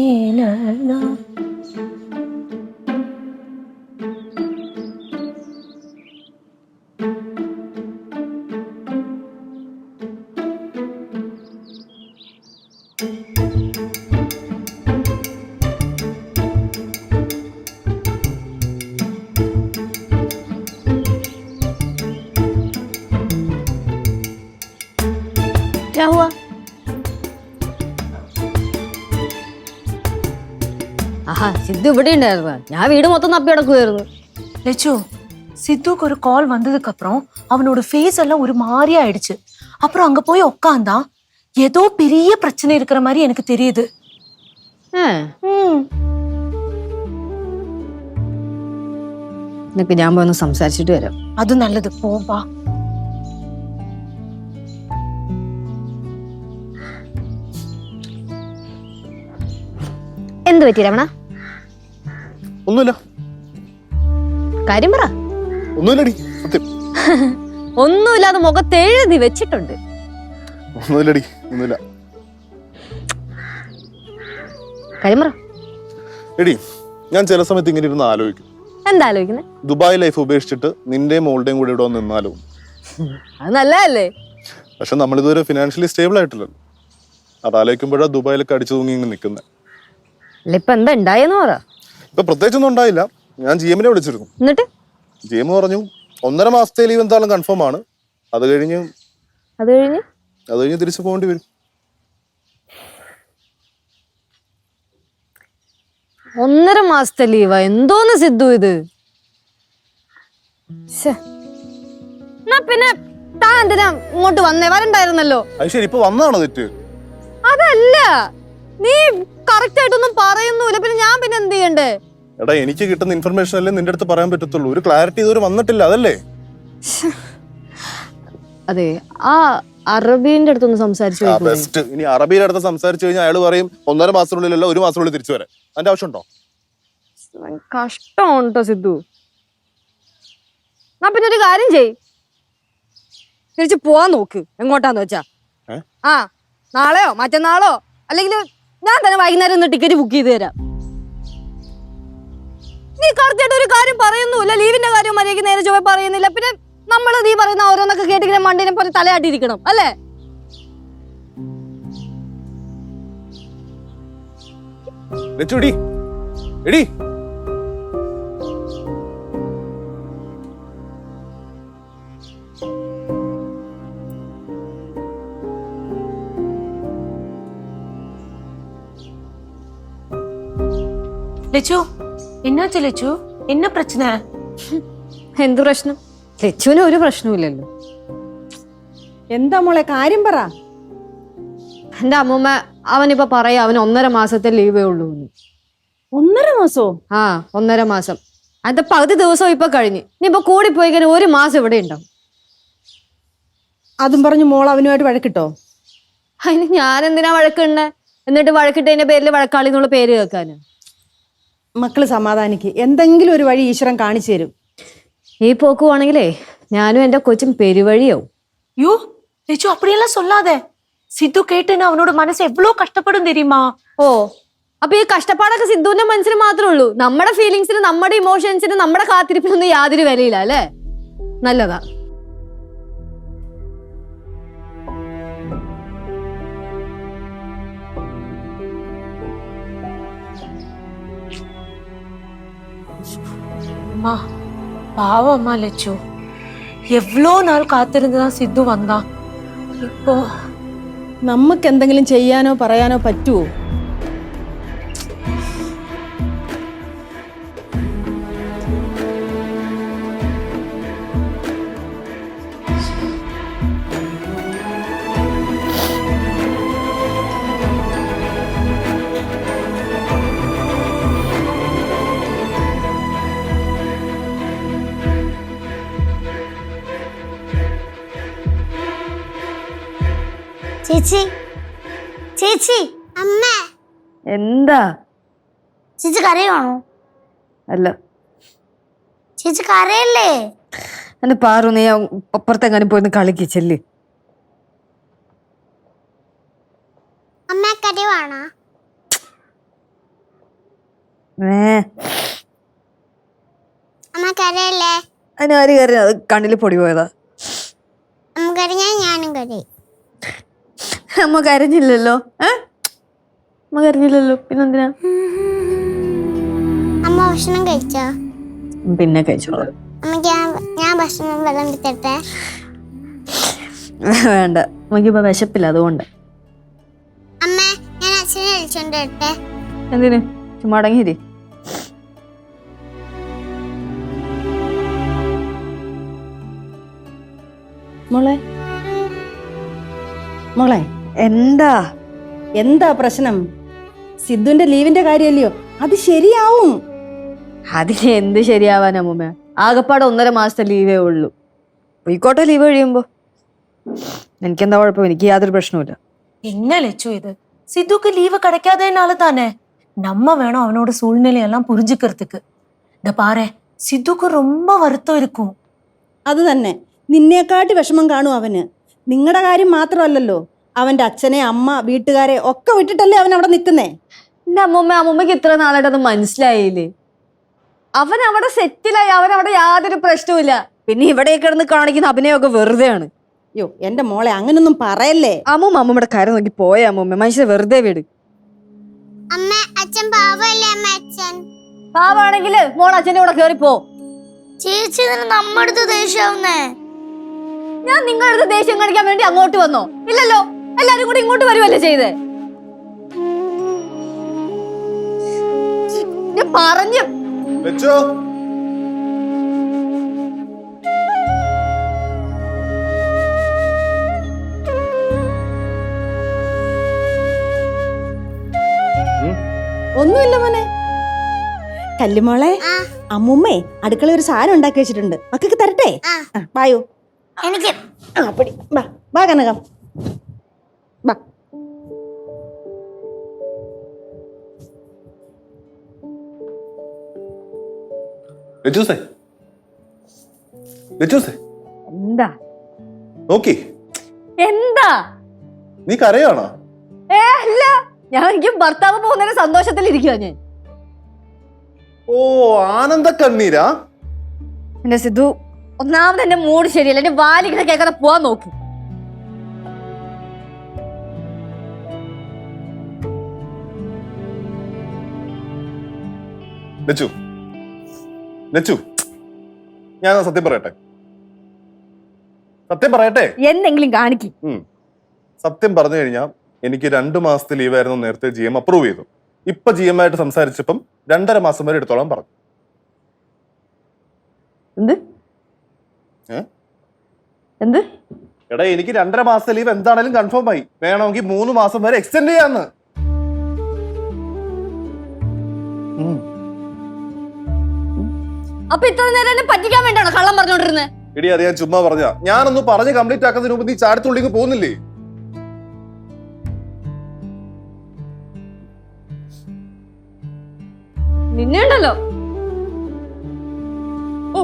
क्या സിദ്ധു ഇവിടെ ഉണ്ടായിരുന്നു ഞാൻ വീട് മൊത്തം തപ്പി കിടക്കുമായിരുന്നു லெச்சு சித்துக்கு ஒரு கால் வந்ததுக்கு அப்புறம் அவனோட ஃபேஸ் எல்லாம் ஒரு மாதிரி ஆயிடுச்சு அப்புறம் அங்க போய் உக்காந்தான் ஏதோ பெரிய பிரச்சனை இருக்கிற மாதிரி எனக்கு தெரியுது ம் നിനക്ക് ഞാൻ പോയി ഒന്ന് സംസാരിച്ചിട്ട് വരാം அது நல்லது போவா എന്ത് പറ്റി രമണ ഒന്നുമില്ല. കാര്യം പറ. ഒന്നുമില്ലടി സത്യം. ഒന്നുമില്ലാതെ മുഖത്ത് എഴുതി വെച്ചിട്ടുണ്ട്. ഒന്നുമില്ലടി ഒന്നുമില്ല. കാര്യം പറ. എടി ഞാൻ ചില സമയത്ത് ഇങ്ങനെ ഇരുന്ന് ആലോചിക്കും. എന്താ ആലോചിക്കുന്നത് ദുബായ് ലൈഫ് ഉപേക്ഷിച്ചിട്ട് നിന്റെയും മോളുടെയും കൂടെ ഇവിടെ വന്ന് നിന്നാലോ? അത് നല്ലതല്ലേ? പക്ഷെ നമ്മളിതുവരെ ഫിനാൻഷ്യലി സ്റ്റേബിൾ ആയിട്ടില്ലല്ലോ. അത് ആലോചിക്കുമ്പോഴാണ് ദുബായിലൊക്കെ അടിച്ചു തൂങ്ങി ഇങ്ങനെ നിൽക്കുന്നത് ഇപ്പൊ എന്താ ഉണ്ടായെന്ന് പറ. ഇപ്പൊ പ്രത്യേകിച്ചൊന്നും ഉണ്ടായില്ല. ഞാൻ ജി എമ്മിനെ വിളിച്ചിരുന്നു. എന്നിട്ട്? ജി എം പറഞ്ഞു ഒന്നര മാസത്തെ ലീവ് എന്തായാലും കൺഫേം ആണ്. അത് കഴിഞ്ഞ് അത് കഴിഞ്ഞ്? അത് കഴിഞ്ഞ് തിരിച്ചു പോകേണ്ടി വരും. ഒന്നര മാസത്തെ ലീവാ എന്തോന്ന് സിദ്ധു ഇത്? ശ്ശെ. എന്നാ പിന്നെ താൻ എന്തിനാ ഇങ്ങോട്ട് വന്നേ? വരണ്ടായിരുന്നല്ലോ. അത് ശരി ഇപ്പൊ വന്നാണോ തെറ്റ്? അതല്ല. നീ കറക്റ്റ് ആയിട്ടൊന്നും പറയുന്നില്ല പിന്നെ ഞാൻ പിന്നെ എന്ത് ചെയ്യണ്ടേ? എടാ എനിക്ക് കിട്ടുന്ന ഇൻഫർമേഷൻ അല്ലേ നിന്റെ അടുത്ത് പറയാൻ പറ്റത്തുള്ളൂ. ഒരു ക്ലാരിറ്റി ഇതുവരെ വന്നിട്ടില്ല അതല്ലേ? അതെ ആ അറബീന്റെ അടുത്തൊന്ന് സംസാരിച്ചു ബെസ്റ്റ് ഇനി അറബിയുടെ അടുത്ത് സംസാരിച്ചു കഴിഞ്ഞാൽ അയാൾ പറയും ഒന്നര മാസത്തിനുള്ളിലല്ല ഒരു മാസത്തിനുള്ളിൽ തിരിച്ചു വരാൻ. അതിന്റെ ആവശ്യമുണ്ടോ? കഷ്ടമാണ് കേട്ടോ സിദ്ധു. എന്നാ പിന്നെ ഒരു കാര്യം ചെയ് തിരിച്ചു പോവാൻ നോക്ക് എങ്ങോട്ടാന്ന് വെച്ചാ. ആ നാളെയോ മറ്റന്നാളോ അല്ലെങ്കിൽ ഞാൻ തന്നെ വൈകുന്നേരം ഒന്ന് ടിക്കറ്റ് ബുക്ക് ചെയ്ത് തരാം. നീ കറക്റ്റായിട്ട് ഒരു കാര്യം പറയുന്നുമില്ല. ലീവിന്റെ കാര്യം മര്യാദയ്ക്ക് നേരെ ചൊവ്വ പറയുന്നില്ല. പിന്നെ നമ്മൾ നീ പറയുന്ന ഓരോന്നൊക്കെ കേട്ടിങ്ങനെ മണ്ടിനെ പോലെ തലയാട്ടിയിരിക്കണം അല്ലേ? ലച്ചു എടി. ലച്ചു എന്നാച്ചു ലച്ചു? എന്ന പ്രശ്ന? എന്ത് പ്രശ്നം? ലച്ചുവിന് ഒരു പ്രശ്നമില്ലല്ലോ എന്താ മോളെ കാര്യം പറ. എന്റെ അമ്മൂമ്മ അവനിപ്പോ പറയാ അവൻ ഒന്നര മാസത്തെ ലീവേ ഉള്ളൂ ഒന്നര മാസോ? ആ ഒന്നര മാസം. അത് പകുതി ദിവസം ഇപ്പൊ കഴിഞ്ഞ്. ഇനിയിപ്പോ കൂടി പോയി ഒരു മാസം ഇവിടെ ഉണ്ടാവും. അതും പറഞ്ഞു മോൾ അവനുമായിട്ട് വഴക്കിട്ടോ? അതിന് ഞാൻ എന്തിനാ വഴക്കുണ്ടേ എന്നിട്ട് വഴക്കിട്ടതിന്റെ പേരിൽ വഴക്കാളി എന്നുള്ള പേര് കേൾക്കാനാ. മക്കള് സമാധാനിക്ക് എന്തെങ്കിലും ഒരു വഴി ഈശ്വരൻ കാണിച്ചു തരും ഈ പോക്കുവാണെങ്കിലേ ഞാനും എന്റെ കൊച്ചും പെരുവഴിയാവും ஐயோ லெச்சு அப்படியெல்லாம் சொல்லாத சித்து கேட்டுன்னு அவனோட மனசு எவ்வளவு கஷ்டப்படும் தெரியுமா ഓ അപ്പൊ ഈ കഷ്ടപ്പാടൊക്കെ സിദ്ധുവിന്റെ മനസ്സിൽ മാത്രമേ ഉള്ളൂ നമ്മുടെ ഫീലിങ്സിന് നമ്മുടെ ഇമോഷൻസിന് നമ്മുടെ കാത്തിരിപ്പിനൊന്നും യാതൊരു വിലയില്ല അല്ലേ നല്ലതാ அம்மா பாவம் அம்மா லெச்சு எவ்வளோ நாள் காத்திருந்துதான் சித்து வந்தான் இப்போ നമുക്ക് എന്തെങ്കിലും ചെയ്യാനോ പറയാനോ പറ്റുമോ ചേച്ചി. ചേച്ചി അമ്മ. എന്താ? ചേച്ചി കരയുവാണോ അല്ല. ചേച്ചി കരയല്ലേ? എന്നെ പാറു നീ അപ്പുറത്തെങ്ങാനും പോയി കളിക്ക് ചെല്ല്. അമ്മ കരയുവാണോ അമ്മ കരയല്ലേ? അതിനാര് അത് കണ്ണിൽ പൊടി പോയതാ അമ്മ കരഞ്ഞാൽ ഞാനും കരയും അമ്മ കരഞ്ഞില്ലല്ലോ? ഏ? അമ്മ കരഞ്ഞില്ലല്ലോ? പിന്നെന്തിനാ? അമ്മ ഭക്ഷണം കഴിച്ചോ? പിന്നെ കഴിച്ചോളൂ അമ്മയ്ക്ക് ഞാൻ ഭക്ഷണം വെള്ളം എടുത്തിട്ടെ? വേണ്ട. നമുക്കിപ്പോ വിശപ്പില്ല അതുകൊണ്ട്. അമ്മ ഞാൻ അച്ഛനെ വിളിച്ചോണ്ട് വരട്ടെ എന്തിന് മോളെ? മോളെ? എന്താ എന്താ പ്രശ്നം സിദ്ധുവിന്റെ ലീവിന്റെ കാര്യമല്ലയോ അത് ശരിയാവും അതിന് എന്ത് ശരിയാവാനാ മുമ്മ ആകപ്പാടെ ഒന്നര മാസത്തെ ലീവേ ഉള്ളൂ പോയിക്കോട്ടെ ലീവ് കഴിയുമ്പോ എനിക്കെന്താ കുഴപ്പം എനിക്ക് യാതൊരു പ്രശ്നവുമില്ല என்ன லெச்சு இது சித்துக்கு லீவு கிடைக்காதேனால தானே நம்ம வேணும் அவனோட சூழ்நிலையெல்லாம் புரிஞ்சுக்கிறதுக்கு இந்த பாரு சித்துக்கு ரொம்ப வருத்தம் இருக்கும் അത് തന്നെ നിന്നേക്കാട്ടി വിഷമം കാണും അവന് നിങ്ങളുടെ കാര്യം മാത്രമല്ലല്ലോ അവന്റെ അച്ഛനെ അമ്മ വീട്ടുകാരെ ഒക്കെ വിട്ടിട്ടല്ലേ അവൻ അവിടെ നിൽക്കുന്നേ? എന്റെ അമ്മൂമ്മ അമ്മൂമ്മക്ക് ഇത്ര നാളായിട്ട് അത് മനസ്സിലായില്ലേ? അവൻ അവിടെ സെറ്റിലായി അവൻ അവിടെ യാതൊരു പ്രശ്നവുമില്ല. പിന്നെ ഇവിടെ കിടന്ന് കാണിക്കുന്ന അഭിനയമൊക്കെ വെറുതെയാണ്. അയ്യോ എന്റെ മോളെ അങ്ങനൊന്നും പറയല്ലേ? അമ്മൂമ്മ അമ്മൂമ്മയുടെ കാര്യം നോക്കി പോയ അമ്മൂമ്മ. മനുഷ്യരെ വെറുതെ വീട്. അമ്മ അച്ഛൻ പാവല്ലേ അമ്മ അച്ഛൻ? പാവാണെങ്കിൽ മോൾ അച്ഛന്റെ കൂടെ കേറി പോ. നമ്മുടെ അടുത്ത് ദേഷ്യാവുന്നേ? ഞാൻ നിങ്ങളുടെ ദേഷ്യം കാണിക്കാൻ വേണ്ടി അങ്ങോട്ട് വന്നോ? ഇല്ലല്ലോ. എല്ലാരും കൂടി ഇങ്ങോട്ട് വരുമല്ലേ ചെയ്ത്? പറഞ്ഞു. വെച്ചോ. ഒന്നുമില്ല മോനെ. കല്ലുമോളെ അമ്മുമ്മേ അടുക്കള ഒരു സാധനം ഉണ്ടാക്കി വെച്ചിട്ടുണ്ട്. മക്കൾക്ക് തരട്ടെ? വായോ എനിക്ക്. ആ പടി. വാ വാ കനകം. വാ ലച്ചൂസേ ലച്ചൂസേ എന്താ നോക്കി എന്താ നീ കരയാണോ? ഏ അല്ല. ഞാൻ എനിക്ക് ഭർത്താവ് പോകുന്നതിന് സന്തോഷത്തിൽ ഇരിക്കുക ഞാൻ. ഓ ആനന്ദ കണ്ണീരാ എന്റെ സിദ്ധു ഒന്നാമത് എന്റെ മൂഡ് ശരിയല്ല. എന്റെ വാലിങ്ങനെ കേൾക്കാതെ പോവാൻ നോക്കി. ലച്ചു ലച്ചു ഞാൻ സത്യം പറയട്ടെ. സത്യം പറയട്ടെ. എന്തെങ്കിലും കാണിക്കും. സത്യം പറഞ്ഞു കഴിഞ്ഞാൽ എനിക്ക് രണ്ട് മാസത്തെ ലീവായിരുന്നു നേരത്തെ ജി എം അപ്രൂവ് ചെയ്തു. ഇപ്പൊ ജി എം ആയിട്ട് സംസാരിച്ചപ്പം രണ്ടര മാസം വരെ എടുത്തോളാൻ പറഞ്ഞു. എന്ത്? എന്ത്? എടാ എനിക്ക് രണ്ടര മാസത്തെ ലീവ് എന്താണെങ്കിലും കൺഫേം ആയി. വേണമെങ്കിൽ മൂന്ന് മാസം വരെ എക്സ്റ്റെൻഡ് ചെയ്യാന്ന്. അപ്പൊ ഇത്ര നേരം എന്നെ പറ്റിക്കാൻ വേണ്ടിയാണോ കള്ളം പറഞ്ഞോണ്ടിരുന്നത് എടി അറിയാൻ ഞാൻ ചുമ്മാ പറഞ്ഞ ഞാനൊന്ന് പറഞ്ഞ് കംപ്ലീറ്റ് ആക്കുന്നതിന് മുമ്പ് നീ ചാടത്തുള്ളിക്ക് പോകുന്നില്ലേ? നിന്നെ ഉണ്ടല്ലോ ഓ